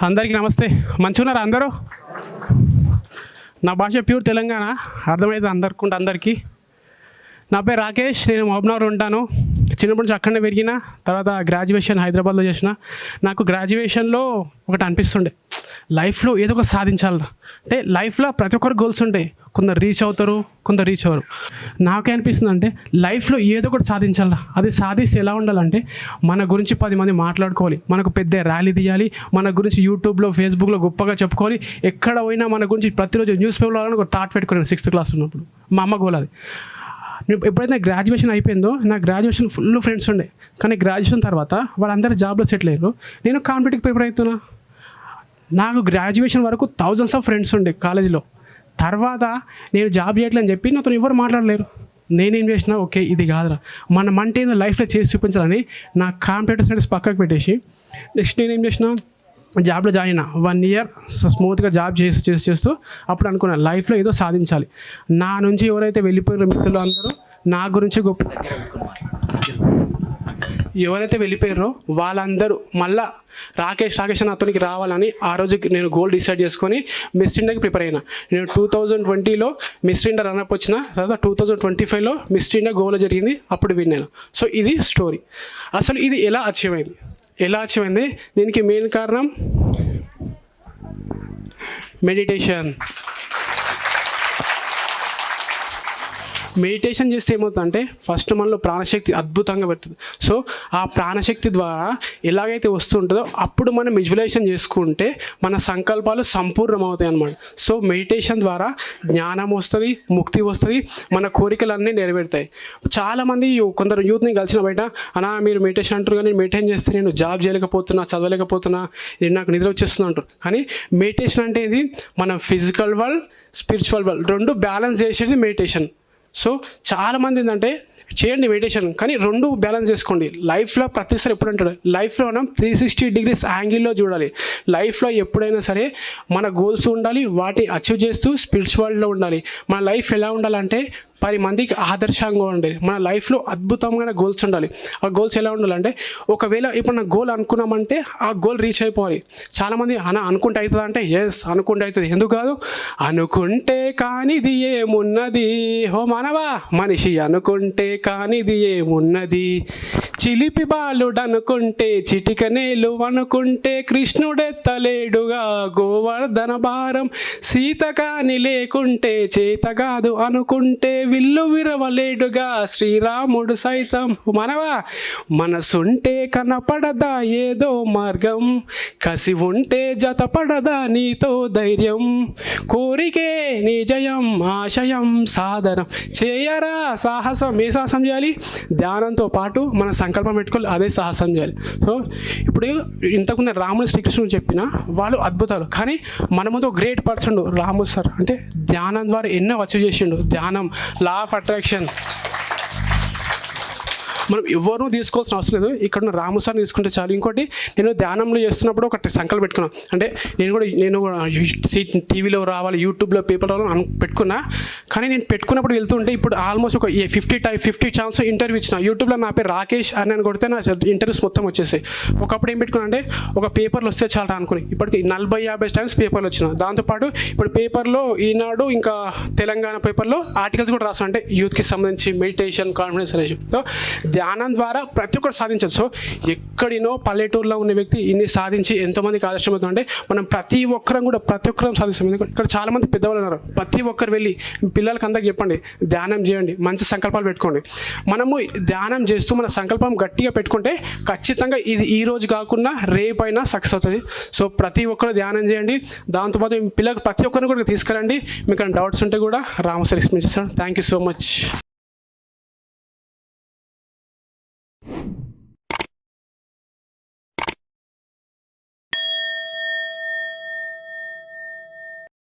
అందరికీ నమస్తే. మంచిగున్నారా అందరూ? నా భాష ప్యూర్ తెలంగాణ. అర్థమైతే అందరికుంటే అందరికీ. నా పేరు రాకేష్ నేను మహబూబ్నగర్ ఉంటాను. చిన్నప్పటి నుంచి అక్కడనే పెరిగిన తర్వాత గ్రాడ్యుయేషన్ హైదరాబాద్లో చేసిన. నాకు గ్రాడ్యుయేషన్లో ఒకటి అనిపిస్తుండే. లైఫ్లో ఏదో ఒక సాధించాలరా. అంటే లైఫ్లో ప్రతి ఒక్కరు గోల్స్ ఉంటాయి. కొందరు రీచ్ అవుతారు కొందరు రీచ్ అవ్వరు. నాకే అనిపిస్తుంది అంటే లైఫ్లో ఏదో ఒకటి సాధించాలి అది సాధిస్తే ఎలా ఉండాలంటే మన గురించి పది మంది మాట్లాడుకోవాలి. మనకు పెద్ద ర్యాలీ తీయాలి. మన గురించి యూట్యూబ్లో ఫేస్బుక్లో గొప్పగా చెప్పుకోవాలి. ఎక్కడ పోయినా మన గురించి ప్రతిరోజు న్యూస్ పేపర్లో ఒక థాట్ పెట్టుకున్నాను సిక్స్త్ క్లాస్ ఉన్నప్పుడు. మా అమ్మ గోల్ అది. నేను ఎప్పుడైతే గ్రాడ్యుయేషన్ అయిపోయిందో నా గ్రాడ్యుయేషన్ ఫుల్ ఫ్రెండ్స్ ఉండే. కానీ గ్రాడ్యుయేషన్ తర్వాత వాళ్ళందరూ జాబ్లో సెటిల్ అయ్యారు నేను కాంపిటేటివ్ ప్రిపేర్ అవుతున్నా. నాకు గ్రాడ్యుయేషన్ వరకు థౌజండ్స్ ఆఫ్ ఫ్రెండ్స్ ఉండే కాలేజీలో తర్వాత నేను జాబ్ చేయట్లేని చెప్పి నాతో ఎవరు మాట్లాడలేరు. నేనేం చేసినా ఓకే ఇది కాదురా. మనం అంటే ఏదో లైఫ్లో చేసి చూపించాలని నా కాంపిటేటివ్ స్టడీస్ పక్కకు పెట్టేసి నెక్స్ట్ నేనేం చేసిన జాబ్లో జాయిన్ అయినా. వన్ ఇయర్ స్మూత్గా జాబ్ చేస్తూ చేసి చేస్తూ అప్పుడు అనుకున్నా లైఫ్లో ఏదో సాధించాలి. నా నుంచి ఎవరైతే వెళ్ళిపోయిన మిత్రులు అందరూ నా గురించి గొప్ప ఎవరైతే వెళ్ళిపోయారో వాళ్ళందరూ మళ్ళా రాకేష్ రాకేష్ అని అతనికి రావాలని ఆ రోజు నేను గోల్ డిసైడ్ చేసుకొని మిస్ ఇండియాకి ప్రిపేర్ అయినా. నేను టూ థౌజండ్ ట్వంటీలో మిస్ ఇండియా రన్అప్ వచ్చిన తర్వాత టూ థౌజండ్ ట్వంటీ ఫైవ్లో మిస్ ఇండియా గోల్ జరిగింది అప్పుడు విన్ సో ఇది స్టోరీ అసలు ఇది ఎలా అచీవ్ అయింది? ఎలా అచీవ్ అయింది? దీనికి మెయిన్ కారణం మెడిటేషన్ మెడిటేషన్ చేస్తే ఏమవుతుందంటే ఫస్ట్ మనలో ప్రాణశక్తి అద్భుతంగా పెడుతుంది సో ఆ ప్రాణశక్తి ద్వారా ఎలాగైతే వస్తుంటుందో అప్పుడు మనం విజువలైజేషన్ చేసుకుంటే మన సంకల్పాలు సంపూర్ణం అవుతాయి అన్నమాట సో మెడిటేషన్ ద్వారా జ్ఞానం వస్తుంది ముక్తి వస్తుంది మన కోరికలన్నీ నెరవేరుతాయి. చాలామంది కొందరు యూత్ని కలిసిన బయట అనా మీరు మెడిటేషన్ అంటారు కానీ మెడిటేషన్ చేస్తే నేను జాబ్ చేయలేకపోతున్నా చదవలేకపోతున్నా నేను నాకు నిద్ర వచ్చేస్తుంది అంటారు. కానీ మెడిటేషన్ అంటే ఇది మన ఫిజికల్ వరల్డ్ స్పిరిచువల్ వరల్డ్ రెండు బ్యాలెన్స్ చేసేది మెడిటేషన్. సో చాలామంది ఏంటంటే చేయండి మెడిటేషన్ కానీ రెండు బ్యాలెన్స్ చేసుకోండి. లైఫ్లో ప్రతిసారి ఎప్పుడు అంటాడు? లైఫ్లో మనం త్రీ సిక్స్టీ డిగ్రీస్ యాంగిల్లో చూడాలి. లైఫ్లో ఎప్పుడైనా సరే మన గోల్స్ ఉండాలి వాటిని అచీవ్ చేస్తూ స్పిరిచువల్లో ఉండాలి. మన లైఫ్ ఎలా ఉండాలంటే పది మందికి ఆదర్శంగా ఉండాలి మన లైఫ్లో అద్భుతమైన గోల్స్ ఉండాలి. ఆ గోల్స్ ఎలా ఉండాలంటే ఒకవేళ ఇప్పుడు నా గోల్ అనుకున్నామంటే ఆ గోల్ రీచ్ అయిపోవాలి. చాలామంది అన అనుకుంటే అవుతుంది అంటే ఎస్ అనుకుంటే అవుతుంది. ఎందుకు కాదు? అనుకుంటే కానిది ఏమున్నది? హో మనవా మనిషి అనుకుంటే కానిది ఏమున్నది? చిలిపి బాలుడు అనుకుంటే చిటికనేలు అనుకుంటే కృష్ణుడెత్తలేడుగా గోవర్ధన భారం. సీత కాని లేకుంటే చేత కాదు అనుకుంటే విల్లు విరవలేడుగా శ్రీరాముడు సైతం మనవా మనసుంటే కనపడదా ఏదో మార్గం. కసి ఉంటే జతపడదా నీతో ధైర్యం. కోరికే నిజయం ఆశయం సాధనం. చేయరా సాహసం ఏ సాహసం చేయాలి? ధ్యానంతో పాటు మన సంకల్పం పెట్టుకోవాలి అదే సాహసం చేయాలి. సో ఇప్పుడు ఇంతకుముందు రాముడు శ్రీకృష్ణుడు చెప్పిన వాళ్ళు అద్భుతాలు. కానీ మన ముందు గ్రేట్ పర్సన్ రాము సార్. అంటే ధ్యానం ద్వారా ఎన్నో అచీవ్ చేసిండు. ధ్యానం law of attraction మనం ఎవరు తీసుకోవాల్సిన అవసరం లేదు. ఇక్కడ ఉన్న రాముసార్ తీసుకుంటే చాలు. ఇంకోటి నేను ధ్యానంలో చేస్తున్నప్పుడు ఒక సంకల్పం పెట్టుకున్నాను అంటే నేను కూడా నేను టీవీలో రావాలి యూట్యూబ్లో పేపర్లో అను పెట్టుకున్నా. కానీ నేను పెట్టుకున్నప్పుడు వెళ్తుంటే ఇప్పుడు ఆల్మోస్ట్ ఒక ఫిఫ్టీ టై ఫిఫ్టీ ఛాన్స్ ఇంటర్వ్యూ ఇచ్చిన. యూట్యూబ్లో నా పేరు రాకేష్ అని నేను కొడితే నా ఇంటర్వ్యూస్ మొత్తం వచ్చేసాయి. ఒకప్పుడు ఏం పెట్టుకున్నా అంటే ఒక పేపర్లు వస్తే చాలా అనుకుని. ఇప్పటికి నలభై యాభై టైమ్స్ పేపర్లు వచ్చిన. దాంతోపాటు ఇప్పుడు పేపర్లో ఈనాడు ఇంకా తెలంగాణ పేపర్లో ఆర్టికల్స్ కూడా రాస్తాను అంటే యూత్కి సంబంధించి మెడిటేషన్ కాన్ఫిడెన్స్ అనేసి సో ధ్యానం ద్వారా ప్రతి ఒక్కరు సాధించవచ్చు. సో ఎక్కడినో పల్లెటూరులో ఉన్న వ్యక్తి ఇన్ని సాధించి ఎంతోమందికి ఆదర్శమవుతుందంటే మనం ప్రతి ఒక్కరం కూడా ప్రతి ఒక్కరం సాధిస్తాం. ఎందుకంటే ఇక్కడ చాలామంది పెద్దవాళ్ళు ఉన్నారు. ప్రతి ఒక్కరు వెళ్ళి పిల్లలకి అందరికి చెప్పండి ధ్యానం చేయండి మంచి సంకల్పాలు పెట్టుకోండి. మనము ధ్యానం చేస్తూ మన సంకల్పం గట్టిగా పెట్టుకుంటే ఖచ్చితంగా ఇది ఈ రోజు కాకుండా రేపైనా సక్సెస్ అవుతుంది. సో ప్రతి ఒక్కరు ధ్యానం చేయండి. దాంతోపాటు పిల్లలకు ప్రతి ఒక్కరిని కూడా తీసుకురండి. మీకు డౌట్స్ ఉంటే కూడా రామసరి ఎక్స్ప్లెయిన్ చేస్తాను థ్యాంక్ యూ సో మచ్.